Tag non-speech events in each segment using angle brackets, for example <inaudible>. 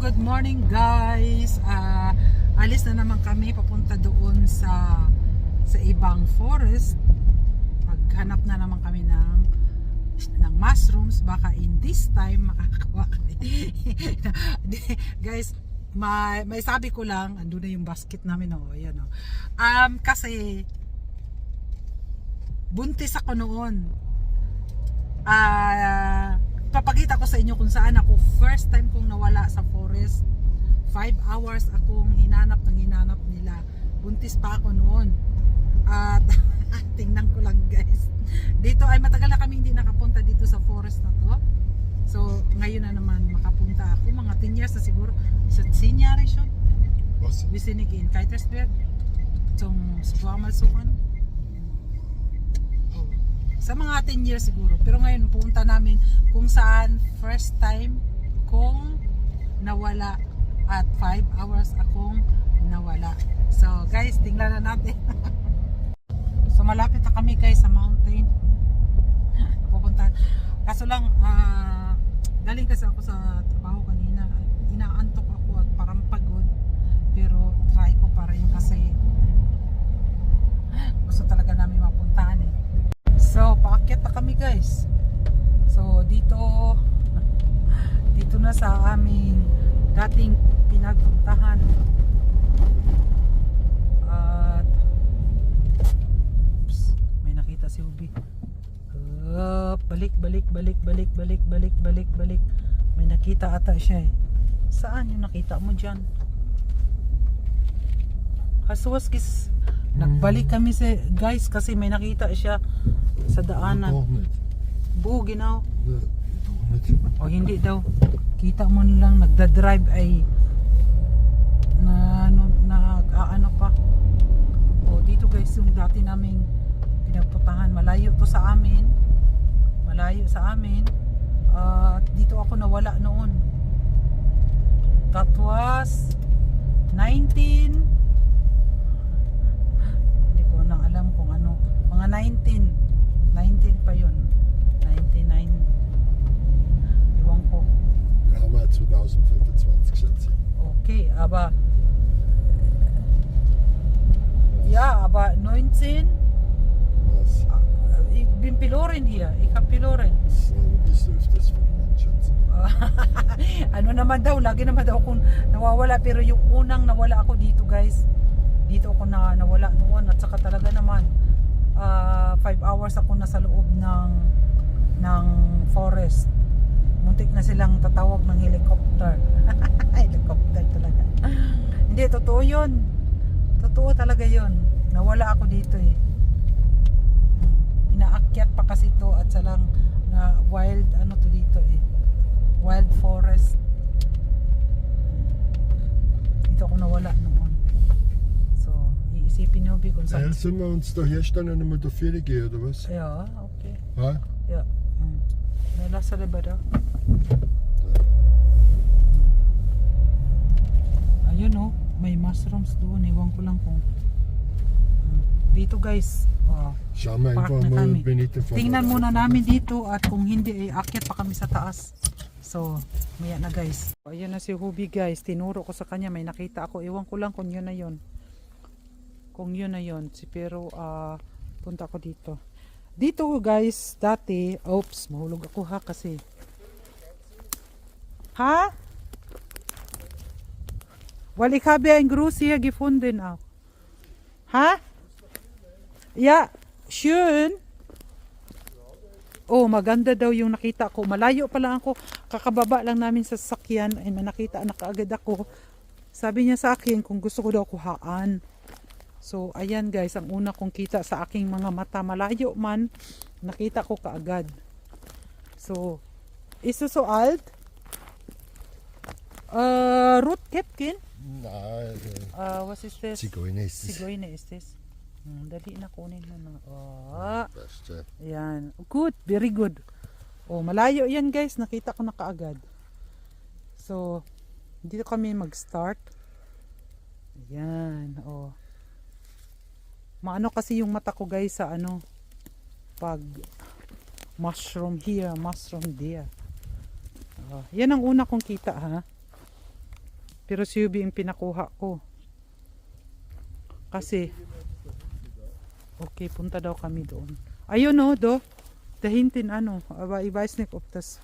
good morning guys. Ah, alis na naman kami papunta doon sa sa ibang forest. Maghanap na naman kami ng ng mushrooms baka in this time makakakuha kami. <laughs> guys, may, may sabi ko lang, andun na yung basket namin oh, ayan oh. Um kasi buntis ako noon. Ah, papakita ko sa inyo kung saan ako first time kong nawala sa forest. 5 hours akong hinanap ng hinanap nila. Buntis pa ako noon. At <laughs> tingnan ko lang guys. Dito ay matagal na kami hindi nakapunta dito sa forest na to. So ngayon na naman makapunta ako. Mga 10 years na siguro. Sa sinyari siya Was? wir sind in Keitersberg zum Schwammersuchen sa mga 10 years siguro. Pero ngayon, pumunta namin kung saan first time kong nawala at 5 hours akong nawala. So guys, tingnan na natin. <laughs> so malapit na kami guys sa mountain. <laughs> Pupuntahan. Kaso lang, ah, galing kasi ako sa trabaho kanina. Inaantok ako at parang pagod. Pero try ko pa rin kasi gusto talaga namin mapuntahan eh. So, paakyat na kami guys. So, dito dito na sa aming dating pinagpuntahan. At Oops, may nakita si Ubi. Up, balik, balik, balik, balik, balik, balik, balik, balik. May nakita ata siya eh. Saan yung nakita mo dyan? Haswas kis Nagbalik kami sa guys kasi may nakita siya sa daanan. Buo ginaw. O hindi daw. Kita mo lang nagda-drive ay na ano nag aano pa. O dito guys yung dati naming pinagpuntahan malayo to sa amin. Malayo sa amin. At dito ako nawala noon. That was 19 Hindi ko na alam kung ano. Mga 19 19 pa yun. 99 Ewan ko. Haben halt 2025 schätze ich. Okay, aber ja, aber 19 Was? ich bin Pilorin hier. Ich hab Pilorin. Das ist noch ein bisschen öfters ich. ano naman daw, lagi naman daw akong nawawala pero yung unang nawala ako dito guys dito ako na nawala noon at saka talaga naman 5 hours ako nasa loob ng ng forest. Muntik na silang tatawag ng helicopter. <laughs> Helicopter talaga. Hindi, totoo yun. Totoo talaga yun. Nawala ako dito eh. Inaakyat pa kasi to at salang na wild ano to dito eh. Wild forest dito ako nawala noon so nyo Bi, kung Ja, sind wir uns da herstanden und mal da Fähre gehen, oder was? ja okay Ha? ja nalasa na ba daw ayun oh may mushrooms doon ewan ko lang kung Mm. dito guys oh, Schauen wir Park einfach na mal, kami. wenn ich davon Tingnan muna namin dito at kung hindi ay akyat pa kami sa taas. So, maya na guys. Ayan na si Hubi guys. Tinuro ko sa kanya. May nakita ako. Ewan ko lang kung yun na yun. Kung yun na yun. Si pero ah, punta ako dito. Dito guys, dati, oops, mahulog ako ha kasi. Ha? Habe ein Gruß hier gefunden auch. Ha? Ja, schön. Oh, maganda daw yung nakita ko. Malayo pa lang ako. Kakababa lang namin sa sasakyan. Ay, nakita na kaagad ako. Sabi niya sa akin kung gusto ko daw kuhaan. So, ayan guys, ang una kong kita sa aking mga mata. Malayo man, nakita ko kaagad. So, ist es so alt? Uh, Ruth Kepkin? Nein, Uh, was ist das? Zigeuner ist es. Sigoy is this? Hmm, dali na kunin mo na. Oh, Beste. yan. Good, very good. Oh, malayo yan guys. Nakita ko na kaagad. So, dito kami mag-start. Yan, oh. Maano kasi yung mata ko guys sa ano, pag mushroom here, mushroom there. Oh, yan ang una kong kita ha. Pero si Yubi yung pinakuha ko. Kasi, okay, punta daw kami doon. Ayun no, do. Dahintin ano, weiß nicht ob das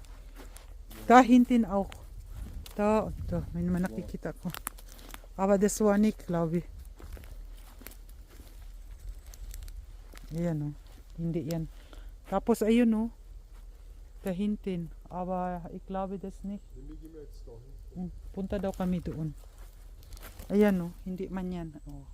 dahintin auch. Da, da, may naman nakikita ko. Aber das war nicht, glaube ich. Ayan oh, hindi yan. Tapos ayun oh, dahintin. Aber ich glaube das nicht. Punta daw kami doon. Ayan oh, hindi man yan. Oh.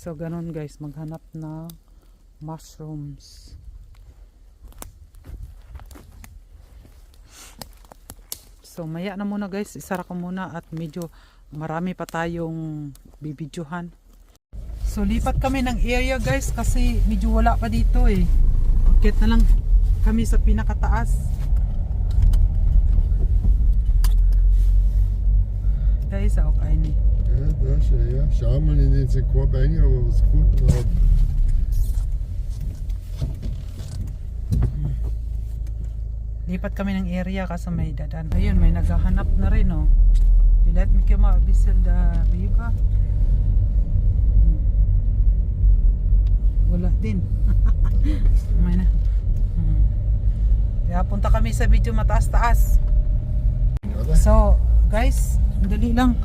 So ganun guys, maghanap ng mushrooms. So maya na muna guys, isara ko muna at medyo marami pa tayong bibidyohan. So lipat kami ng area guys kasi medyo wala pa dito eh. Akit na lang kami sa pinakataas. Guys, okay ni. Ja, da ist ja. Schau mal in den Korb rein, ob er was gefunden hat. Lipat kami ng area kasi may dadan. Ayun, may naghahanap na rin oh. Bilet mi kema bisel da riba. Hmm. Wala din. <laughs> may na. Hmm. Kaya punta kami sa medyo mataas-taas. So, guys, dali lang.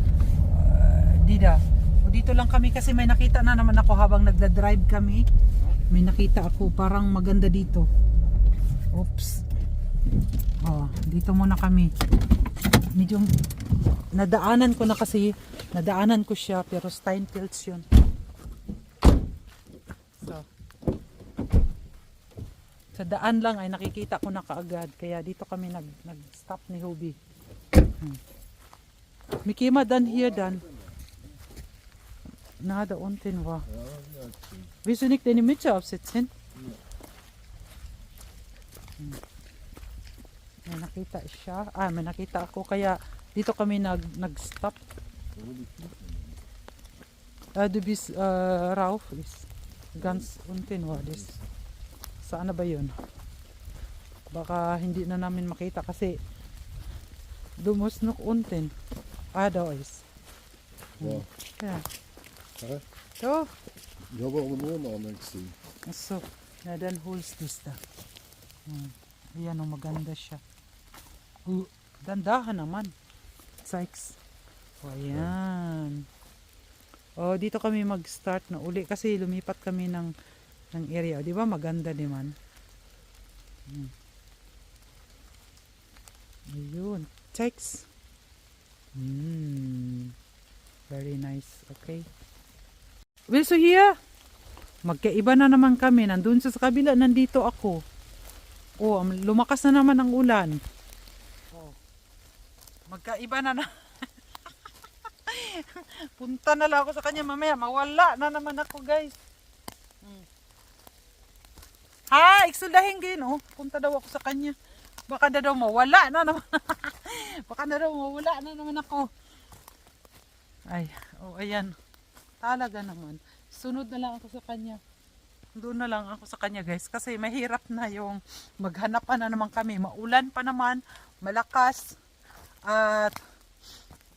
Uh, dida. O dito lang kami kasi may nakita na naman ako habang nagda-drive kami. May nakita ako parang maganda dito. Oops. Oh, dito muna kami. Medyo nadaanan ko na kasi nadaanan ko siya pero Steinfilds yun. So, sa daan lang ay nakikita ko na kaagad kaya dito kami nag nag-stop ni Hobie. Hmm. Mikima dan hier dan. Na da unten war. Du nicht deine Mütze aufsetzen? Hmm. May nakita siya. Ah, may nakita ako. Kaya dito kami nag, nag-stop. Ah, du bist äh, rauf. Ist ganz unten war das. Saan na ba yun? Baka hindi na namin makita kasi dumus noch unten. Ah, da ist. Ja. Ja. So. Aber nur einen anderen gesehen. So, na dann holst du da. Hmm. Ayan, oh, maganda siya. Dandahan naman. Sykes. O, ayan. O, dito kami mag-start na uli kasi lumipat kami ng ng area. Di ba maganda naman? Hmm. Ayun. Sykes. Hmm. Very nice. Okay. Willst du hier? Magkaiba na naman kami. Nandun sa kabila, nandito ako. Oh, lumakas na naman ang ulan. Magkaiba na na. <laughs> Punta na lang ako sa kanya mamaya. Mawala na naman ako, guys. Hmm. Ha, iksuldahin gin, oh. Punta daw ako sa kanya. Baka na daw mawala na naman. <laughs> Baka na daw mawala na naman ako. Ay, oh, ayan. Talaga naman. Sunod na lang ako sa kanya. Doon na lang ako sa kanya guys. Kasi mahirap na yung maghanap pa na naman kami. Maulan pa naman. Malakas. At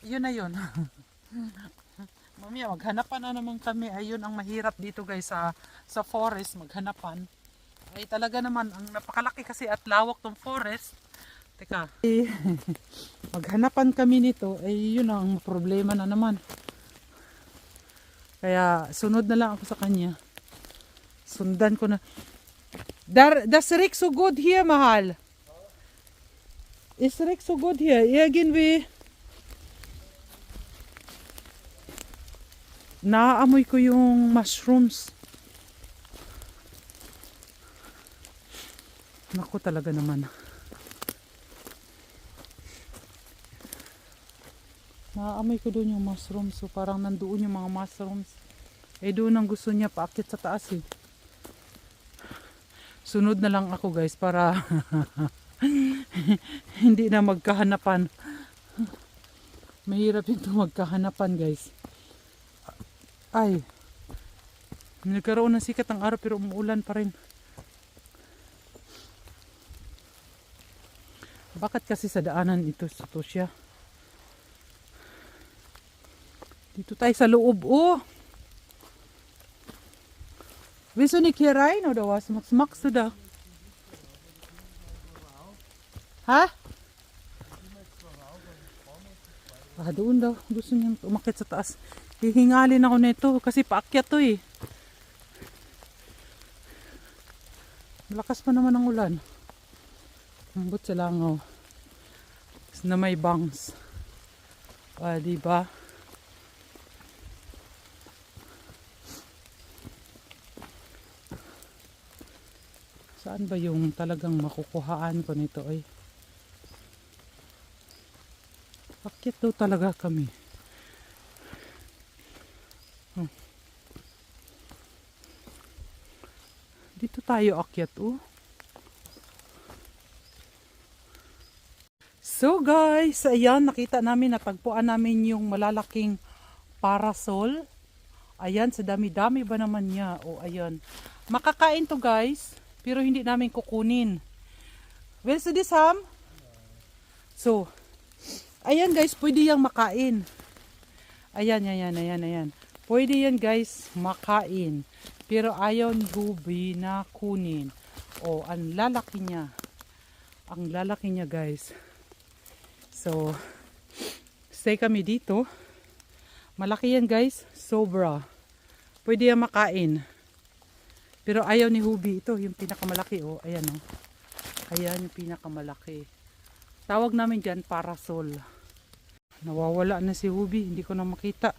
yun na yun. <laughs> Mamaya maghanap pa na naman kami. Ayun ang mahirap dito guys sa, sa forest. Maghanapan. Ay talaga naman ang napakalaki kasi at lawak tong forest. Teka. <laughs> Maghanapan kami nito. Ay yun ang problema na naman. Kaya sunod na lang ako sa kanya. Sundan ko na. Dar, das Rick so good hier, mahal. Is Rick so good hier? Irgendwie. Naaamoy ko yung mushrooms. Naku talaga naman. Naaamoy ko doon yung mushrooms. So parang nandoon yung mga mushrooms. Eh doon ang gusto niya paakit sa taas eh. Sunod na lang ako guys para <laughs> <laughs> hindi na magkahanapan. Mahirap ito magkahanapan guys. Ay. Nagkaroon ng sikat ang araw pero umuulan pa rin. Bakit kasi sa daanan ito sa siya? Dito tayo sa loob. Oh! Viso ni Kiray no daw smax smax to daw. Ha? Ah, doon daw. Gusto niyang umakit sa taas. Hihingalin ako nito kasi paakyat to eh. Malakas pa naman ang ulan. Ambot sa langaw. Na may bangs. Ah, di ba? Saan ba yung talagang makukuhaan ko nito ay? Akit daw talaga kami. Hmm. Dito tayo akyat oh. So guys, ayan nakita namin natagpuan namin yung malalaking parasol. Ayan, sa dami-dami ba naman niya? O ayan. Makakain to guys, pero hindi namin kukunin. Well, so this ham? So, ayan guys, pwede yang makain. Ayan, ayan, ayan, ayan. Pwede yan guys, makain. Pero ayaw ni Hubi na kunin. O, ang lalaki niya. Ang lalaki niya guys. So, stay kami dito. Malaki yan guys, sobra. Pwede yan makain. Pero ayaw ni Hubi ito, yung pinakamalaki oh. Ayan oh. Ayan yung pinakamalaki. Tawag namin dyan parasol. Nawawala na si Hubi, hindi ko na makita.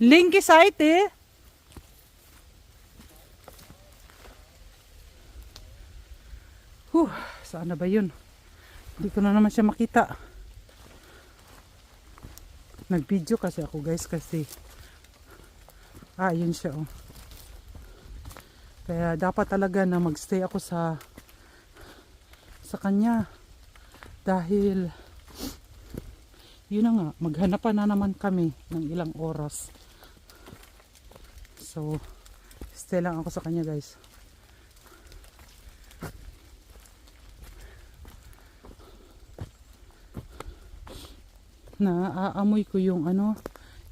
Linky site eh. Huh, saan na ba yun? Hindi ko na naman siya makita. Nag-video kasi ako guys kasi ah, yun siya oh. Kaya dapat talaga na magstay ako sa sa kanya dahil yun na nga, maghanapan na naman kami ng ilang oras. So, stay lang ako sa kanya guys. naaamoy ko yung ano,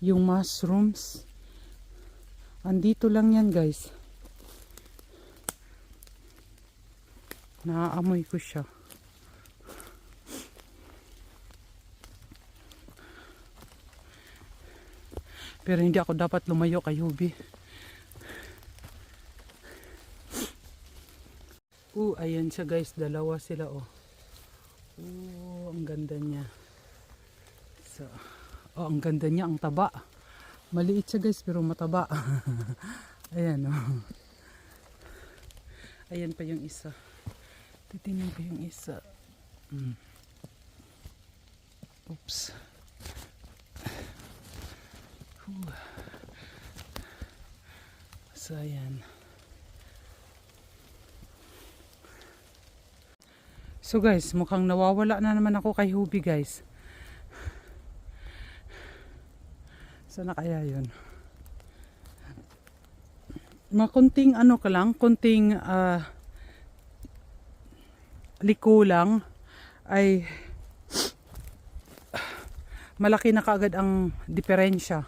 yung mushrooms. Andito lang yan guys. Naaamoy ko siya. Pero hindi ako dapat lumayo kay Hubi. Uh, ayan siya guys. Dalawa sila oh. Uh, ang ganda niya. So, oh, ang ganda niya, ang taba. Maliit siya guys, pero mataba. <laughs> Ayan oh. Ayan pa yung isa. Titingnan ko yung isa. Mm. Oops. Whew. So, ayan. So guys, mukhang nawawala na naman ako kay Hubi guys. Sana kaya yun? Mga kunting ano ka lang, kunting ah, liko lang ay malaki na kaagad ang diferensya.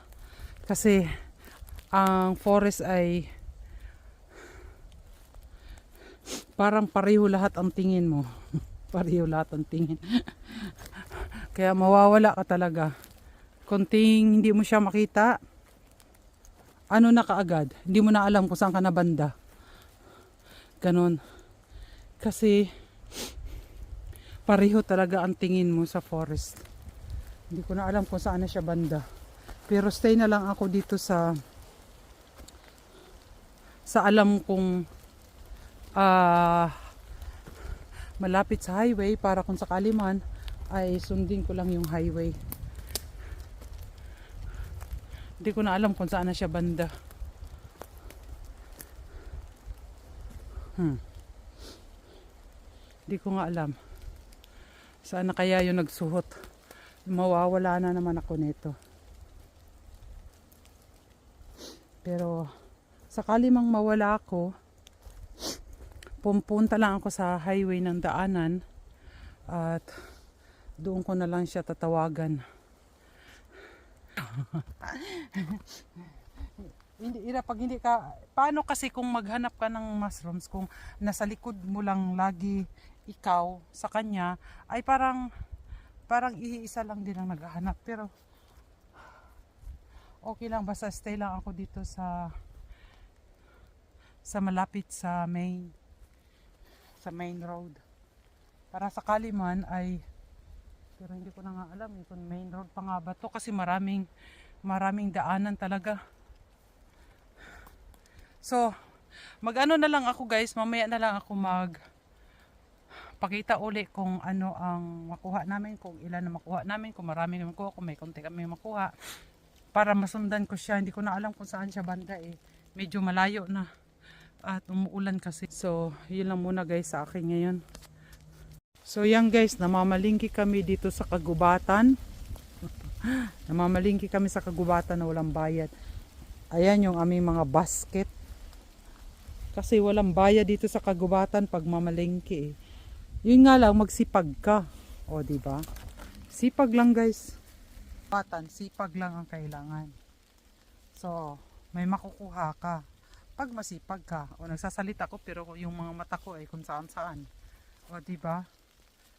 Kasi ang forest ay parang pareho lahat ang tingin mo. <laughs> pareho lahat ang tingin. <laughs> Kaya mawawala ka talaga konting hindi mo siya makita, ano na kaagad, hindi mo na alam kung saan ka na banda. Ganon. Kasi, pareho talaga ang tingin mo sa forest. Hindi ko na alam kung saan na siya banda. Pero stay na lang ako dito sa sa alam kong ah malapit sa highway para kung sakali man ay sundin ko lang yung highway. Hindi ko na alam kung saan na siya banda. Hmm. Hindi ko nga alam. Saan na kaya yung nagsuhot. Mawawala na naman ako nito. Pero sakali mang mawala ako, pumunta lang ako sa highway ng daanan at doon ko na lang siya tatawagan. <laughs> hindi ira pag hindi ka paano kasi kung maghanap ka ng mushrooms kung nasa likod mo lang lagi ikaw sa kanya ay parang parang iisa lang din ang naghahanap. Pero okay lang basta stay lang ako dito sa sa malapit sa main sa main road? Para sakali man ay pero hindi ko na nga alam eh, kung main road pa nga ba to kasi maraming maraming daanan talaga. So mag-ano na lang ako guys mamaya na lang ako mag pakita uli kung ano ang makuha namin kung ilan na makuha namin kung marami na makuha kung may konti kami makuha para masundan ko siya hindi ko na alam kung saan siya banda eh medyo malayo na at umuulan kasi so yun lang muna guys sa akin ngayon So yan guys, namamalingki kami dito sa kagubatan. <laughs> namamalingki kami sa kagubatan na walang bayad. Ayan yung aming mga basket. Kasi walang bayad dito sa kagubatan pag mamalingki eh. Yun nga lang, magsipag ka. O, di ba? Sipag lang guys. Batan, sipag lang ang kailangan. So, may makukuha ka. Pag masipag ka, o nagsasalita ko pero yung mga mata ko ay kung saan saan. O, di ba?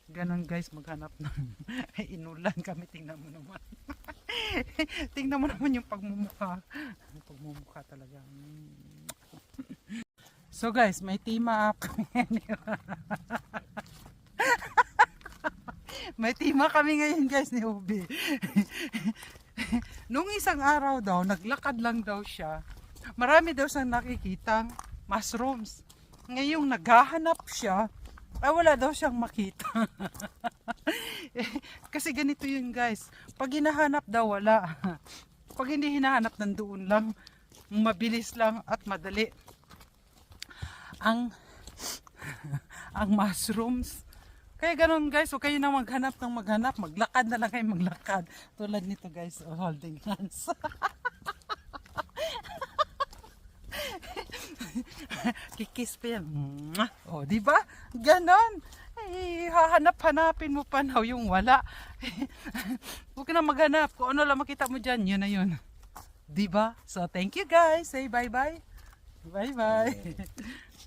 Ganon guys, maghanap ng <laughs> inulan kami. Tingnan mo naman. <laughs> Tingnan mo naman yung pagmumukha. Pagmumukha talaga. Mm. <laughs> So guys, may team up. May up kami ngayon guys ni Ubi. <laughs> Nung isang araw daw, naglakad lang daw siya. Marami daw siyang nakikitang mushrooms. Ngayong naghahanap siya, ay wala daw siyang makita. <laughs> Kasi ganito yun guys. Pag hinahanap daw wala. Pag hindi hinahanap nandoon lang. Mabilis lang at madali. Ang <laughs> ang mushrooms. Kaya ganun guys, huwag kayo na maghanap ng maghanap. Maglakad na lang kayo maglakad. Tulad nito guys, oh, holding hands. <laughs> Kikis pa yan. O, di ba? Ganon. Ay, hahanap-hanapin mo pa na yung wala. <laughs> Huwag na maghanap. Kung ano lang makita mo dyan, yun na yun. Di ba? So, thank you guys. Say bye-bye. Bye-bye. <laughs>